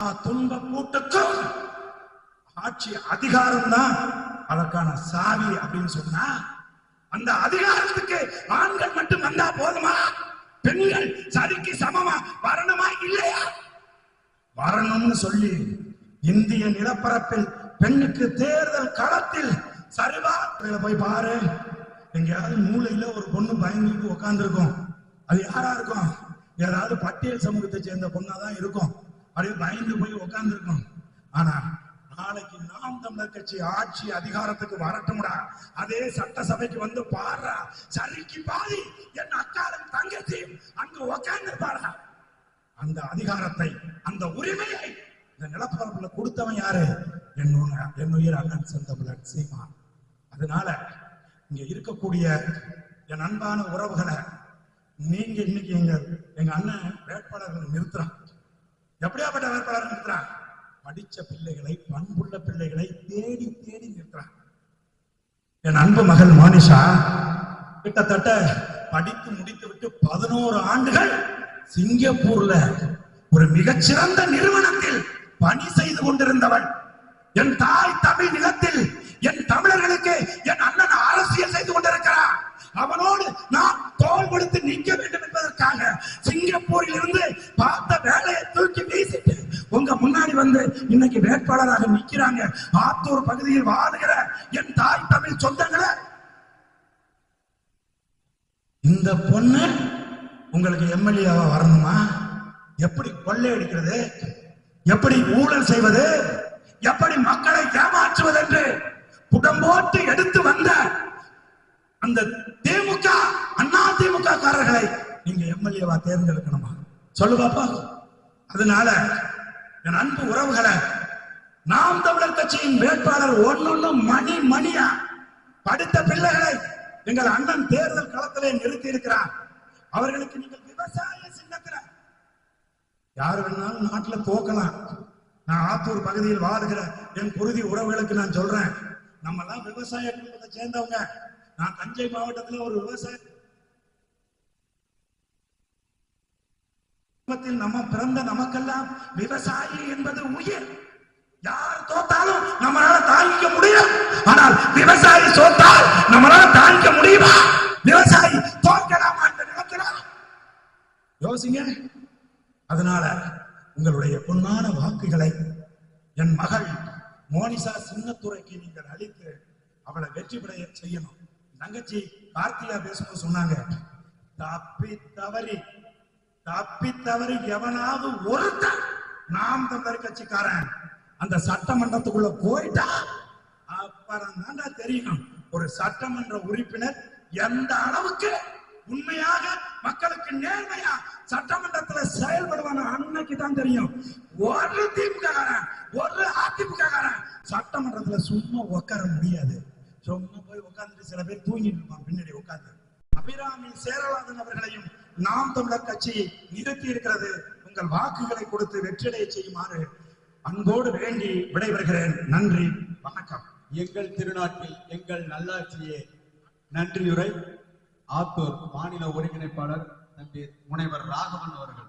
துன்ப கூட்டுக்கும் ஆட்சி அதிகாரம் தான் அதற்கான சாவி அப்படின்னு சொன்னா அந்த அதிகாரத்துக்கு ஆண்கள் மட்டும் வந்தா போதுமா? பெண்கள் சரிக்கு சமமா? வரணுமா இல்லையா? வரணும்னு சொல்லி இந்திய நிலப்பரப்பில் பெண்ணுக்கு தேர்தல் களத்தில் சரிவா போய் பாரு. எங்கேயாவது மூளையில ஒரு பொண்ணு பயந்துட்டு உட்காந்துருக்கும் அது யாரா இருக்கும்? ஏதாவது பட்டியல் சமூகத்தை சேர்ந்த பொண்ணாதான் இருக்கும். அப்படியே பயந்து போய் உட்கார்ந்துருக்கும் ஆனா நாளைக்கு நாம் தமிழர் கட்சி ஆட்சி அதிகாரத்துக்கு வரட்டும்டா. அதே சட்டசபைக்கு வந்து பாடுறா. சரிக்கு பாதி என் அக்காலும் தங்கச்சியும் அங்க உட்கார்ந்து அந்த அதிகாரத்தை அந்த உரிமையை இந்த நிலப்பரப்புல கொடுத்தவன் யாரு? என்னோட என்னுயிர் அண்ணன் செந்தமிழன் சீமான். அதனால இங்க இருக்கக்கூடிய என் அன்பான உறவுகளை நீங்க இன்னைக்கு எங்க எங்க அண்ணன் வேட்பாளர்களை நிறுத்துறான். எப்படியாப்பட்ட வேட்பாளர் நிறுத்துறான் படிச்ச பிள்ளைகளை பண்புள்ள பிள்ளைகளை தேடி தேடி நிற்கிறான் என் அன்பு மகள் மானிஷா கிட்டத்தட்ட படித்து முடித்து விட்டு பதினோரு ஆண்டுகள் சிங்கப்பூர்ல ஒரு மிகச்சிறந்த நிறுவனத்தில் பணி செய்து கொண்டிருந்தவள். என் தாய் தமிழ் நிலத்தில் என் தமிழர்களுக்கு என் அண்ணன் இன்னைக்கு வேட்பாளராக நிற்கிறாங்க. ஆத்தூர் பகுதியில் வாழுகிற என் தாய் தமிழ் சொந்தங்களை. இந்த பொண்ணு உங்களுக்கு எம்எல்ஏவா வரணுமா? எப்படி கொள்ளையடிக்கிறது எப்படி ஊழல் செய்வது? எப்படி மக்களை ஏமாற்றுவது என்று புடம்போட்டு எடுத்து வந்த அந்த திமுக அண்ணா திமுக காரர்களை நீங்க எம்எல்ஏவா தேர்ந்தெடுக்கணுமா? சொல்லு பாப்பா. அதனால என் அன்பு உறவுகளை நாம் தமிழர் கட்சியின் வேட்பாளர் ஒன்னொன்னு மணி மணியா? படித்த பிள்ளைகளை எங்கள் அண்ணன் தேர்தல் களத்திலே நிறுத்தி இருக்கிறார் அவர்களுக்கு நீங்கள் விவசாய சின்னத்துல. யார் வேணாலும் நாட்டுல தோக்கலாம் நான் ஆத்தூர் பகுதியில் வாழுகிற என் குருதி உறவுகளுக்கு நான் சொல்றேன் நம்ம எல்லாம் விவசாய குடும்பத்தை சேர்ந்தவங்க. நான் தஞ்சை மாவட்டத்துல ஒரு விவசாய குடும்பத்தில் நம்ம பிறந்த நமக்கெல்லாம் விவசாயி என்பது உயிர். யார் தோத்தாலும் நம்மளால தாங்கிக்க முடியும். ஆனால் விவசாயி தோத்தால் நம்மளால தாங்கிக்க முடியுமா? விவசாயி தோற்கலாமா என்று நிலத்துல யோசிங்க. அதனால உங்களுடைய பொன்னான வாக்குகளை என் மகள் மோனிசா சின்னத்துறைக்கு நீங்கள் அளித்து அவளை வெற்றி பெற செய்யணும். தங்கச்சி கார்த்திகா பேசும்போது சொன்னாங்க தப்பி தவறி தப்பி தவறி எவனாவது ஒருத்தன் நாம் தமிழர் கட்சிக்காரன். அந்த சட்டமன்றத்துக்குள்ள போயிட்டா அப்புறம் தான்டா தெரியும் ஒரு சட்டமன்ற உறுப்பினர் எந்த அளவுக்கு உண்மையாக மக்களுக்கு நேர்மையா சட்டமன்றத்துல செயல்படுவான அன்னைக்கு தான் தெரியும். ஒரு திமுக காரன் ஒரு அதிமுக சட்டமன்றத்துல சும்மா உட்கார முடியாது. சும்மா போய் உட்கார்ந்துட்டு சில பேர் தூங்கிட்டு இருப்பான் பின்னாடி உட்காந்து அபிராமி சேரலாதன் அவர்களையும் நாம் தமிழர் கட்சி நிறுத்தி இருக்கிறது. உங்கள் வாக்குகளை கொடுத்து வெற்றிடைய செய்யுமாறு அன்போடு வேண்டி விடைபெறுகிறேன். நன்றி வணக்கம். எங்கள் திருநாட்டில் எங்கள் நல்லாட்சியே நன்றியுரை. ஆத்தூர் மாநில ஒருங்கிணைப்பாளர் தம்பி முனைவர் ராகவன் அவர்கள்.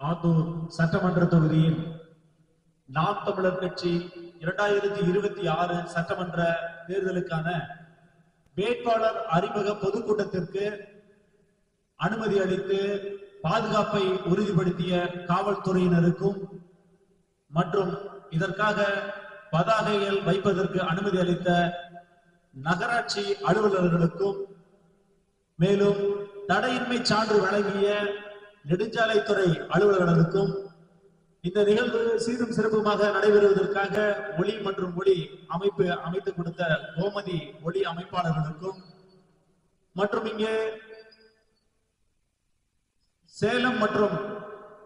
ஆத்தூர் சட்டமன்ற தொகுதியில் நாம் தமிழர் கட்சி இரண்டாயிரத்தி இருபத்தி ஆறு சட்டமன்ற தேர்தலுக்கான வேட்பாளர் அறிமுக பொதுக்கூட்டத்திற்கு அனுமதி அளித்து பாதுகாப்பை உறுதிப்படுத்திய காவல்துறையினருக்கும் மற்றும் இதற்காக பதாகைகள் வைப்பதற்கு அனுமதி அளித்த நகராட்சி அலுவலர்களுக்கும் மேலும் தடையின்மை சான்று வழங்கிய நெடுஞ்சாலைத்துறை அலுவலர்களுக்கும் இந்த நிகழ்வு சீரும் சிறப்புமாக நடைபெறுவதற்காக ஒளி மற்றும் ஒளி அமைப்பு அமைத்து கொடுத்த கோமதி ஒளி அமைப்பாளர்களுக்கும் மற்றும் இங்கே சேலம் மற்றும்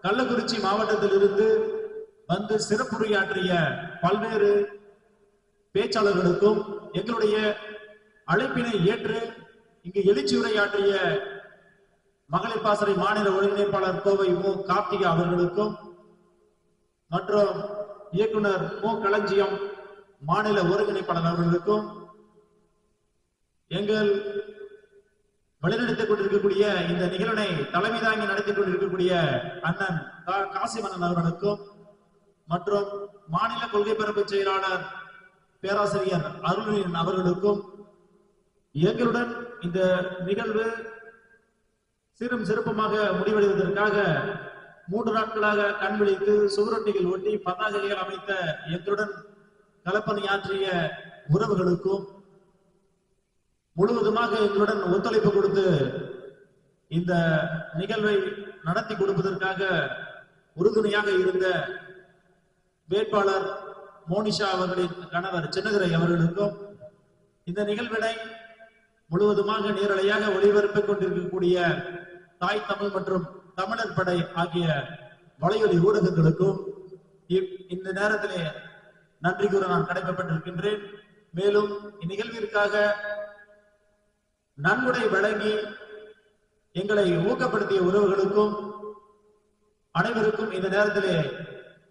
கள்ளக்குறிச்சி மாவட்டத்திலிருந்து வந்து சிறப்புரையாற்றிய பல்வேறு பேச்சாளர்களுக்கும் எங்களுடைய அழைப்பினை ஏற்று இங்கு எழுச்சி உரையாற்றிய மகளிர் பாசறை மாநில ஒருங்கிணைப்பாளர் கோவை மு. கார்த்திகா அவர்களுக்கும் மற்றும் இயக்குனர் மு. களஞ்சியம் மாநில ஒருங்கிணைப்பாளர் அவர்களுக்கும் எங்கள் வழிநடத்திக் கொண்டிருக்கக்கூடிய இந்த நிகழ்வினை தலைமை தாங்கி நடத்தி கொண்டிருக்கக்கூடிய அண்ணன் கா- காசிமன்னன் அவர்களுக்கும் மற்றும் மாநில கொள்கை பரப்பு செயலாளர் பேராசிரியர் அருளின் அவர்களுக்கும் எங்களுடன் இந்த நிகழ்வு சிறும் சிறப்புமாக முடிவடைவதற்காக மூன்று நாட்களாக கண் விழித்து சுவரொட்டிகள் ஒட்டி பதாகைகள் அமைத்த எங்களுடன் கலப்பணியாற்றிய உறவுகளுக்கும் முழுவதுமாக எங்களுடன் ஒத்துழைப்பு கொடுத்து இந்த நிகழ்வை நடத்தி கொடுப்பதற்காக உறுதுணையாக இருந்த வேட்பாளர் மோனிஷா அவர்களின் கணவர் சின்னதுரை அவர்களுக்கும் இந்த நிகழ்வினை முழுவதுமாக நேரலையாக ஒளிபரப்பிக் கொண்டிருக்கக்கூடிய தாய் தமிழ் மற்றும் தமிழர் படை ஆகிய வலையொலி ஊடகங்களுக்கும் இப்- இந்த நேரத்திலே நன்றி கூற நான் கடைக்கப்பட்டிருக்கின்றேன். மேலும் இந்நிகழ்விற்காக நன்கொடை வழங்கி எங்களை ஊக்கப்படுத்திய உறவுகளுக்கும் அனைவருக்கும் இந்த நேரத்திலே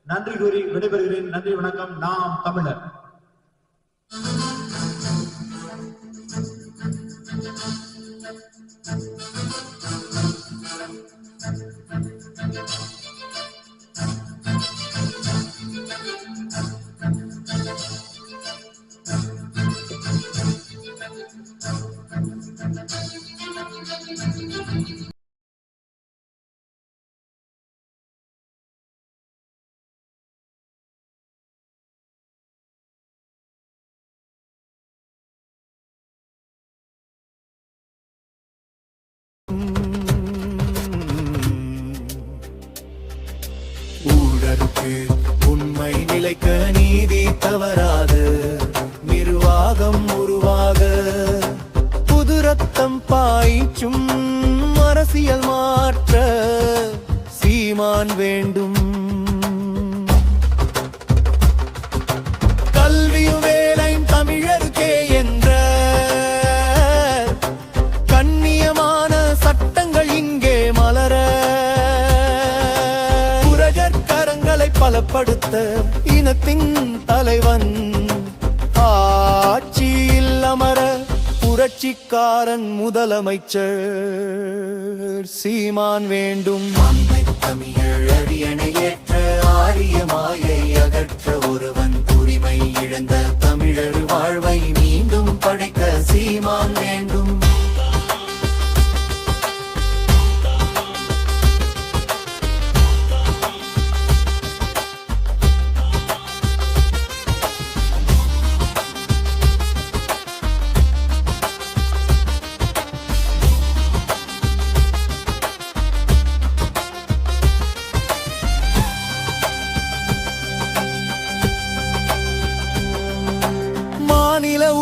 நன்றி கூறி விடைபெறுகிறேன். நன்றி வணக்கம். நாம் தமிழர். ஊழலுக்கு உண்மை நிலைக்க நீதி தவறாது நிர்வாகம் உருவாக. புது ரத்தம் பாய்ச்சும் அரசியல் மாற்ற சீமான் வேண்டும். கல்வியும் வேலை தமிழருக்கே பலப்படுத்த இனத்தின் தலைவன். ஆட்சியில் அமர புரட்சிக்காரன் முதலமைச்சர் சீமான் வேண்டும். தமிழ் அரியணை ஏற்ற ஆரிய மாயை அகற்ற ஒருவன் உரிமை இழந்த தமிழர் வாழ்வை மீண்டும் படைக்க சீமான் வேண்டும்.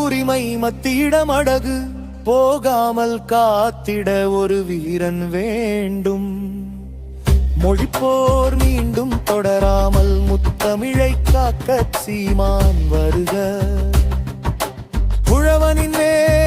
உரிமை மத்தியிடம் அடகு போகாமல் காத்திட ஒரு வீரன் வேண்டும். மொழிப்போர் மீண்டும் தொடராமல் முத்தமிழை காக்க சீமான் வருக. புழவனின் வே